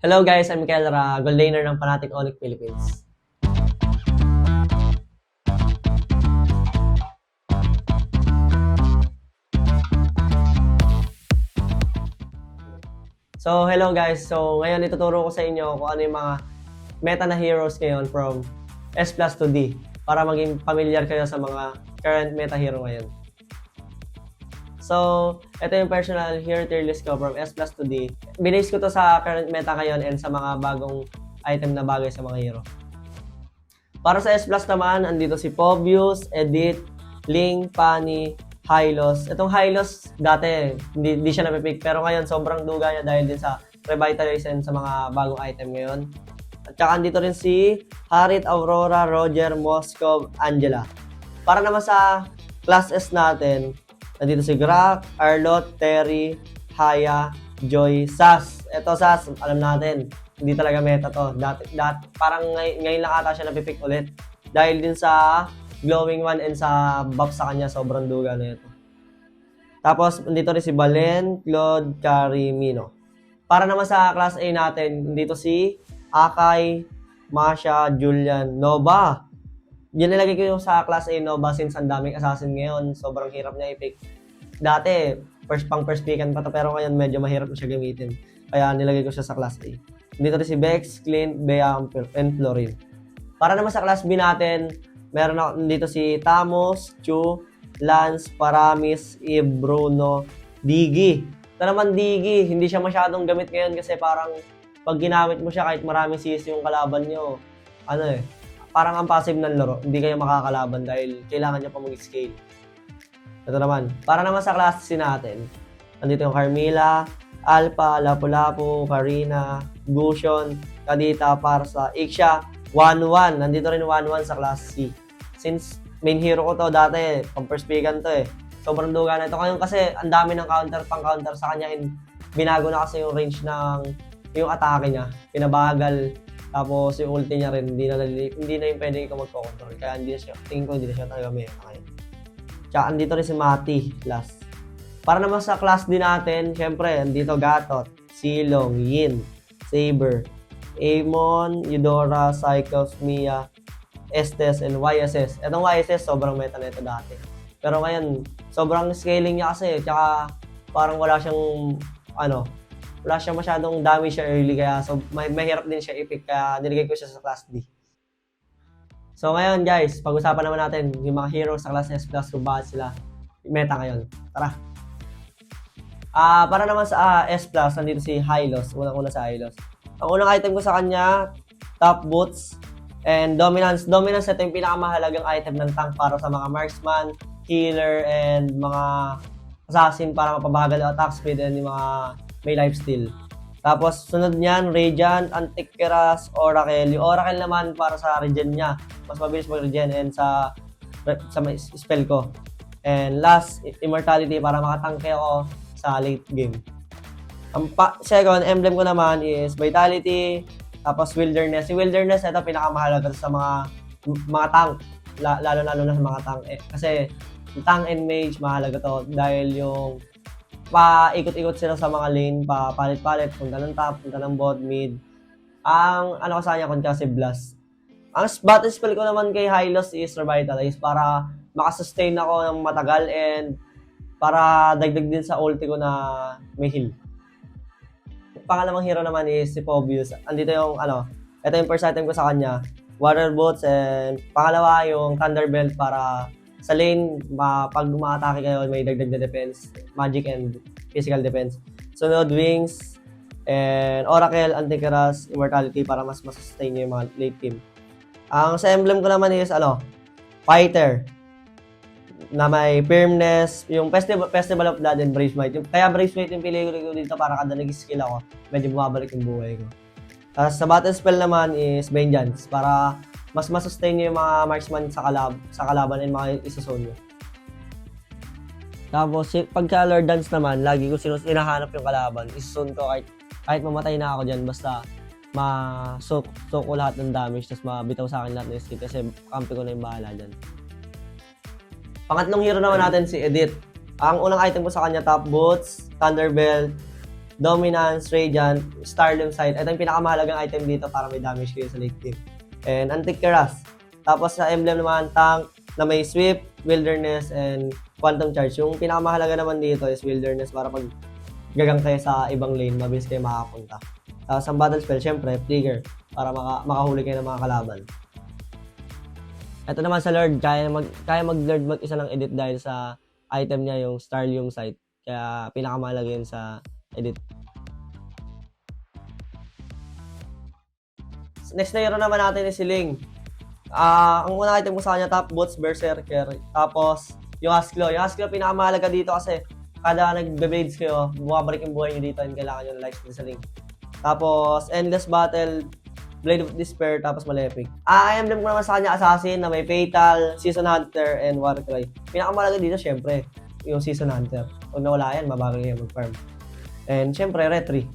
Hello guys, I'm Mikael Ra, gold ng Fnatic Onyx Philippines. So, hello guys. So, ngayon ituturo ko sa inyo kung ano yung mga meta na heroes ngayon from S plus to D para maging familiar kayo sa mga current meta hero ngayon. So, ito yung personal hero tier list ko from S plus to D. Binase ko to sa current meta ngayon and sa mga bagong item na bagay sa mga hero. Para sa S plus naman, andito si Pobius, Edit, Ling, Pani, Hylos. Itong Hylos, dati, hindi, hindi siya napipick. Pero ngayon, sobrang duga niya dahil din sa Revitalize sa mga bagong item ngayon. At saka andito rin si Harit, Aurora, Roger, Moskov, Angela. Para naman sa Class S natin, nandito si Grak, Arlot, Terry, Haya, Joy, Sas. Ito Sas, alam natin, hindi talaga meta to. Dati, dat, parang ngay, ngayon lang ata siya napipick ulit. Dahil din sa glowing one and sa buff sa kanya, sobrang duga na ito. Tapos, nandito rin si Balen, Claude, Carimino. Para naman sa class A natin, dito si Akay, Masha, Julian, Nova. Yan nilagay ko yung sa class A Nova since ang daming assassin ngayon. Sobrang hirap niya i-pick. Dati, first pang first pickan pa to, pero ngayon medyo mahirap na siya gamitin. Kaya nilagay ko siya sa class A. Dito rin si Bex, Clint, Bea, and Florin. Para naman sa class B natin, meron ako dito si Tamos, Chu, Lance, Paramis, Eve, Bruno, Digi. Ito naman Digi, hindi siya masyadong gamit ngayon kasi parang pag ginamit mo siya kahit maraming CS yung kalaban nyo, ano eh, parang ang passive ng laro, hindi kayo makakalaban dahil kailangan niya pa mag-scale. Ito naman, para naman sa class C natin, nandito yung Carmila, Alpha, Lapu-Lapu, Karina, Gushon, Kadita, Parsa, Iksha, 1-1. Nandito rin 1-1 sa class C. Since main hero ko to dati, pang first pickan to eh. Sobrang duga na ito. Ngayon kasi ang dami ng counter pang counter sa kanya and binago na kasi yung range ng yung atake niya. Pinabagal. Tapos yung ulti niya rin, hindi na, hindi na yung pwede ikaw magko-control. Kaya hindi na siya, tingin ko hindi na siya talaga may ngayon. Tsaka andito rin si Mati, last. Para naman sa class din natin, syempre, andito Gatot, Silong, Yin, Saber, Amon, Eudora, Cyclops, Mia, Estes, and YSS. Etong YSS, sobrang meta na ito dati. Pero ngayon, sobrang scaling niya kasi, tsaka parang wala siyang, ano, wala siyang masyadong damage siya early, kaya so, may, mahirap din siya i-pick, kaya nilagay ko siya sa class D. So ngayon guys, pag-usapan naman natin yung mga heroes sa class S plus kung bakit sila meta ngayon. Tara! Ah, para naman sa ah, S plus, nandito si Hylos. Unang-una sa Hylos. Ang unang item ko sa kanya, top boots and dominance. Dominance ito yung pinakamahalagang item ng tank para sa mga marksman, healer, and mga assassin para mapabagal ang attack speed and yung mga may lifesteal. Tapos, sunod niyan, Radiant, Antikyras, Oracle. Yung Oracle naman para sa regen niya. Mas mabilis mag-regen and sa, sa spell ko. And last, Immortality para makatangke ako sa late game. Ang pa- second, emblem ko naman is Vitality, tapos Wilderness. Si Wilderness, ito pinakamahalaga sa mga mga tank. La- lalo-lalo na sa mga tank. Eh, kasi yung tank and mage, mahalaga to. Dahil yung paikot-ikot sila sa mga lane, pa palit-palit, punta ng top, punta ng bot, mid. Ang ano ko sa kanya, kung kasi blast. Ang battle spell ko naman kay Hylos is Revitalize para makasustain ako ng matagal and para dagdag din sa ulti ko na may heal. Pangalawang hero naman is si Pobius. Andito yung ano, ito yung first item ko sa kanya. Water Boots and pangalawa yung Thunderbelt para sa lane, ma, pag umaatake kayo, may dagdag na defense, magic and physical defense. Sunod, Wings, and Oracle, Antikyras, Immortality para mas masustain yung mga late game. Ang sa emblem ko naman is, ano, Fighter na may firmness, yung Festival, Festival of Blood and Brave Might. Yung, kaya Brave Might yung pili ko dito para kada nag-skill ako, medyo bumabalik yung buhay ko. Tapos sa battle spell naman is Vengeance para mas masustain nyo yung mga marksman sa, kalab sa kalaban and mga isasone nyo. Tapos, pagka Lord Dance naman, lagi ko sinus hinahanap yung kalaban. Isasone ko kahit, kahit mamatay na ako dyan, basta ma-soak soak ko lahat ng damage, tapos mabitaw sa akin lahat ng skill kasi kampi ko na yung bahala dyan. Pangatlong hero naman natin si Edith. Ang unang item ko sa kanya, top boots, thunderbelt, Dominance, Radiant, Starlim Sight. Ito yung pinakamahalagang item dito para may damage kayo sa late game. And Antikyras. Tapos sa emblem naman, Tank na may Swift, Wilderness, and Quantum Charge. Yung pinakamahalaga naman dito is Wilderness para pag gagang kayo sa ibang lane, mabilis kayo makapunta. Tapos ang battle spell, syempre, Trigger, para maka, makahuli kayo ng mga kalaban. Ito naman sa Lord, kaya mag kaya mag-Lord mag-isa ng edit dahil sa item niya yung Starlium Sight. Kaya pinakamahalaga yun sa edit. Next na hero naman natin is si Ling. Ah, ang unang item ko sa kanya, top boots, berserker. Tapos, yung Asklo. Yung Asklo, pinakamahalaga dito kasi kada nagbe-blades kayo, bumabalik yung buhay nyo dito and kailangan nyo ng life steal sa Ling. Tapos, endless battle, Blade of Despair, tapos Malefic. Ah, emblem ko naman sa kanya, Assassin, na may Fatal, Season Hunter, and Warcry. Pinakamalaga dito, syempre, yung Season Hunter. Pag nawala yan, mabagal kayo mag-farm. And syempre, Retry.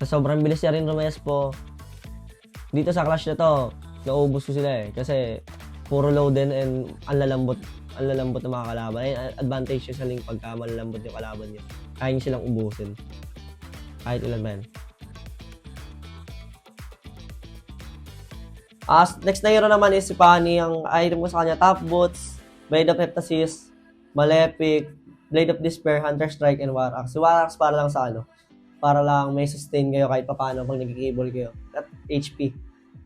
Sa sobrang bilis niya rin Rumayas po. Dito sa clash na to, naubos ko sila eh. Kasi, puro low din and ang lalambot ang lalambot ng mga kalaban. Ay, advantage yun sa link pagka malalambot yung kalaban nyo. Kaya nyo silang ubusin. Kahit ilan man. As next na hero naman is si Pani. Ang item ko sa kanya, Top Boots, Blade of Heptasis, Malefic, Blade of Despair, Hunter Strike, and War Axe. Si War Axe para lang sa ano, para lang may sustain kayo kahit papaano pag nag-cable kayo. At HP.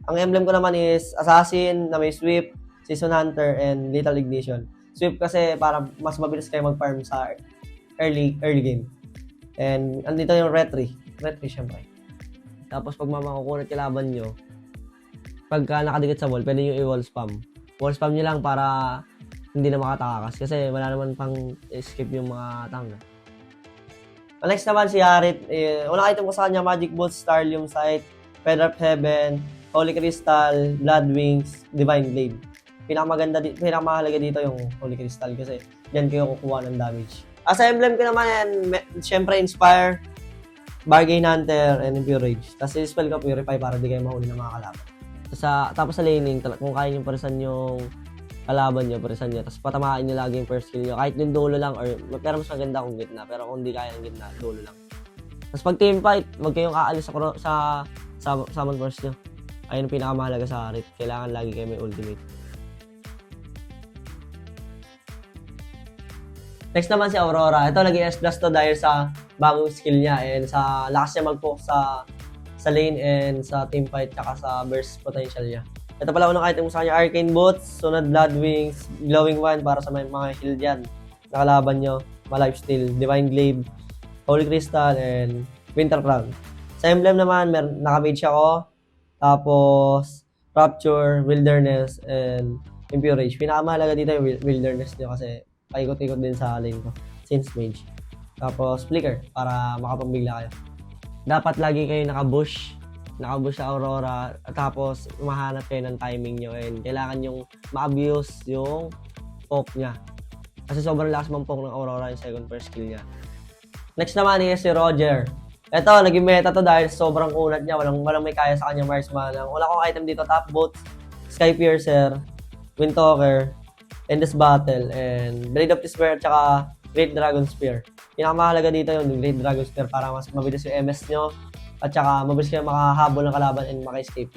Ang emblem ko naman is Assassin na may Sweep, Season Hunter, and Lethal Ignition. Sweep kasi para mas mabilis kayo mag-farm sa early early game. And andito yung Retry. Retry syempre. Tapos pag mamakukunat yung laban nyo, pagka nakadikit sa wall, pwede nyo i-wall spam. Wall spam nyo lang para hindi na makatakas kasi wala naman pang escape yung mga tanga. Ang next naman si Harit, eh, unang item ko sa kanya, Magic Bolt, Starlium Sight, Feather of Heaven, Holy Crystal, Blood Wings, Divine Blade. Pinakamaganda, di, pinakamahalaga dito yung Holy Crystal kasi yan kayo kukuha ng damage. As emblem ko naman yan, syempre Inspire, Bargain Hunter, and Impure Rage. Tapos spell ko Purify para di kayo mahuli ng mga kalaban. Sa, tapos sa laning, kung kaya nyo parisan yung kalaban nyo, parisan nyo, tapos patamaan nyo lagi yung first skill nyo, kahit yung dulo lang, or, pero mas maganda kung gitna, pero kung di kaya ng gitna, dulo lang. Tapos pag team fight, wag kayong aalis sa, sa summon force nyo. Ayun ang pinakamahalaga sa Harit. Kailangan lagi kayo may ultimate. Next naman si Aurora. Ito, naging S plus to dahil sa bagong skill niya and sa lakas niya mag-focus sa sa lane and sa team fight tsaka sa burst potential niya. Ito pala unang item ko sa kanya, Arcane Boots, Sunod Blood Wings, Glowing Wand para sa may mga heal dyan. Nakalaban nyo, ma-life steal, Divine Glaive, Holy Crystal, and Winter Crown. Emblem naman, mer naka-mage ako, tapos Rapture, Wilderness, and Impure Rage. Pinakamahalaga dito yung wil- Wilderness nyo kasi paikot-ikot din sa lane ko since mage. Tapos Flicker para makapambigla kayo. Dapat lagi kayo naka-bush, naka-bush sa Aurora, tapos mahanap kayo ng timing nyo and kailangan yung ma-abuse yung poke niya. Kasi sobrang lakas mang poke ng Aurora yung second first skill niya. Next naman is si Roger. Ito, naging meta to dahil sobrang unat niya. Walang, walang may kaya sa kanya Marsman. Ang una kong item dito, Top Boots, Sky Piercer, Windtalker, Endless Battle, and Blade of Despair, tsaka Great Dragon Spear. Pinakamahalaga dito yung Great Dragon Spear para mas mabilis yung MS nyo at tsaka mabilis kayo makahabol ng kalaban and maka-escape.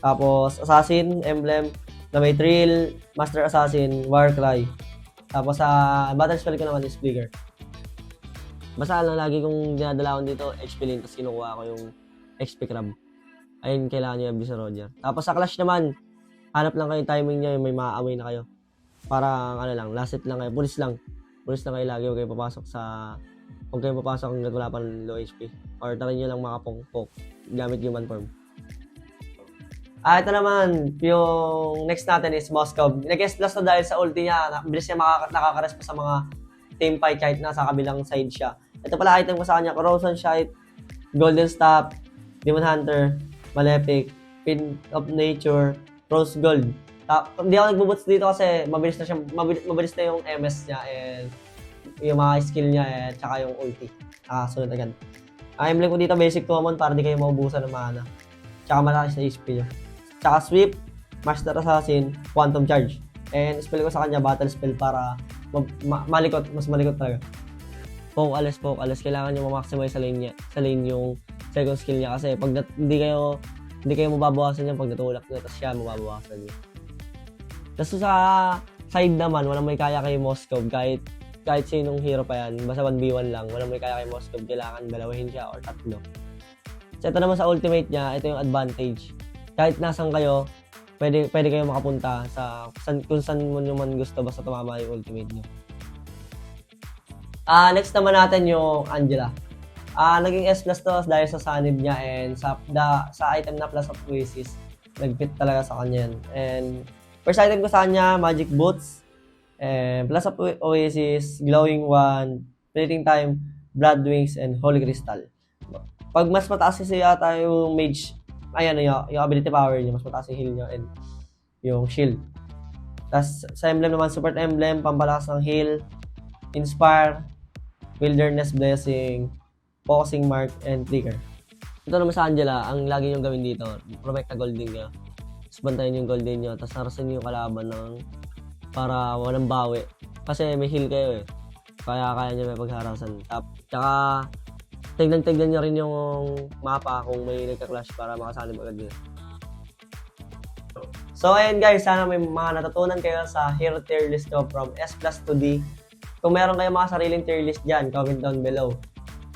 Tapos, Assassin, Emblem, na may Thrill, Master Assassin, Warcry. Tapos sa battle spell ko naman is Flicker. Basta lang lagi kong dinadalawan dito, HP lane, tapos kinukuha ko yung XP crab. Ayun, kailangan yung sa Roger. Tapos sa Clash naman, hanap lang kayo yung timing yung may maaaway na kayo. Para, ano lang, last hit lang kayo, pulis lang. Pulis lang kayo lagi, huwag kayo papasok sa... Huwag kayo papasok hanggang wala pa ng low HP. Or try nyo lang makapong-pok gamit human form. Ah, ito naman, yung next natin is Moscow. Nag-S plus na dahil sa ulti niya, bilis niya makaka- nakaka-resp sa mga team fight kahit nasa kabilang side siya. Ito pala item ko sa kanya, Corrosion Shite, Golden Staff, Demon Hunter, Malefic, Pin of Nature, Rose Gold. Ta- hindi ako nagbubuts dito kasi mabilis na siya, mabilis, mabilis na yung MS niya and yung mga skill niya and tsaka yung ulti. Ah, sunod agad. Ang emblem ko dito basic common para di kayo maubusan ng mana. Tsaka malakas na HP niya. Tsaka sweep, master assassin, quantum charge. And spell ko sa kanya battle spell para ma- ma- malikot, mas malikot talaga. Focus, focus. Kailangan nyo ma-maximize sa lane, niya, sa lane yung second skill niya. Kasi pag nat- hindi kayo hindi kayo mababawasan yan pag natulak nyo, tapos siya mababawasan niya. Tapos sa side naman, walang may kaya kay Moscow. Kahit kahit sinong hero pa yan, basta 1v1 lang, walang may kaya kay Moscow. Kailangan dalawahin siya or tatlo. So ito naman sa ultimate niya, ito yung advantage. Kahit nasan kayo, pwede, pwede kayo makapunta sa san, kung saan mo naman gusto basta tumama yung ultimate niyo. Ah, next naman natin yung Angela. Ah, naging S plus to dahil sa sanib niya and sa da, sa item na plus of Oasis. Nag-fit talaga sa kanya yan. And first item ko sa kanya, Magic Boots. And plus of Oasis, Glowing Wand, Fleeting Time, Blood Wings, and Holy Crystal. Pag mas mataas kasi yata yung mage, ayan yung, yung ability power niya, mas mataas yung heal niya and yung shield. Tapos sa emblem naman, support emblem, pampalakas ng heal, inspire, wilderness blessing, focusing mark, and trigger. Ito naman sa Angela, ang lagi niyong gawin dito, protect na golden niya. Tapos bantayan yung golden niyo, tapos harasin niyo yung kalaban ng para walang bawi. Kasi may heal kayo eh. Kaya kaya niya may pagharasan. Tap, tsaka tignan-tignan niyo rin yung mapa kung may nagka-clash para makasanib agad niya. So ayun guys, sana may mga natutunan kayo sa hero tier list ko from S plus to D. Kung meron kayong mga sariling tier list dyan, comment down below.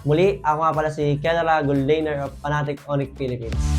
Muli, ako nga pala si Kelra Goldaner of Fanatic Onyx Philippines.